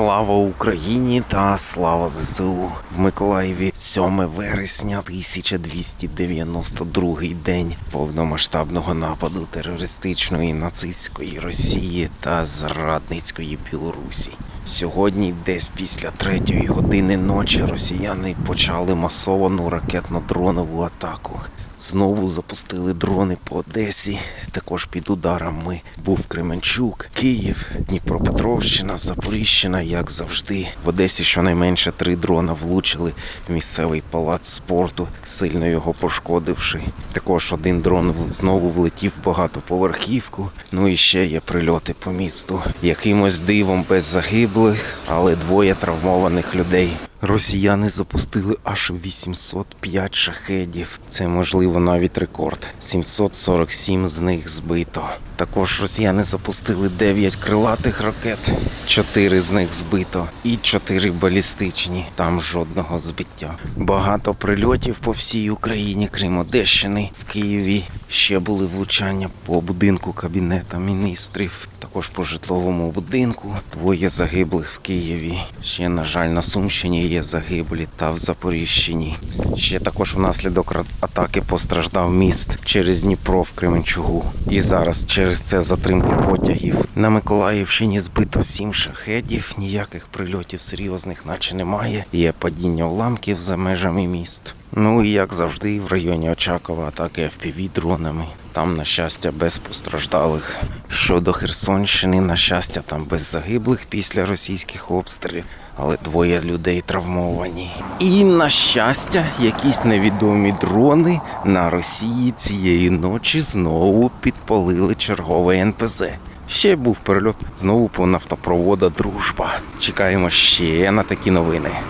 Слава Україні та слава ЗСУ в Миколаєві 7 вересня 1292 день повномасштабного нападу терористичної нацистської Росії та зрадницької Білорусі. Сьогодні, десь після третьої години ночі, росіяни почали масовану ракетно-дронову атаку. Знову запустили дрони по Одесі. Також під ударами був Кременчук, Київ, Дніпропетровщина, Запоріжжя, як завжди. В Одесі щонайменше три дрона влучили в місцевий палац спорту, сильно його пошкодивши. Також один дрон знову влетів в багатоповерхівку. Ну і ще є прильоти по місту. Якимось дивом без загиблих, але двоє травмованих людей. Росіяни запустили аж 805 шахедів. Це можливо навіть рекорд. 747 з них збито. Також росіяни запустили 9 крилатих ракет, 4 з них збито і 4 балістичні. Там жодного збиття. Багато прильотів по всій Україні, крім Одещини, в Києві. Ще були влучання по будинку кабінета міністрів, також по житловому будинку. Двоє загиблих в Києві. Ще, на жаль, на Сумщині є загиблі та в Запоріжчині. Ще також внаслідок атаки постраждав міст через Дніпро в Кременчугу. І зараз через це затримки потягів. На Миколаївщині збито сім шахедів, ніяких прильотів серйозних, наче немає. Є падіння уламків за межами міст. Ну і як завжди, в районі Очакова атаки FPV дронами. Там, на щастя, без постраждалих. Щодо Херсонщини, на щастя, там без загиблих після російських обстрілів, але двоє людей травмовані. І на щастя, якісь невідомі дрони на Росії цієї ночі знову підпалили чергове НПЗ. Ще був перельот знову по нафтопровода Дружба. Чекаємо ще на такі новини.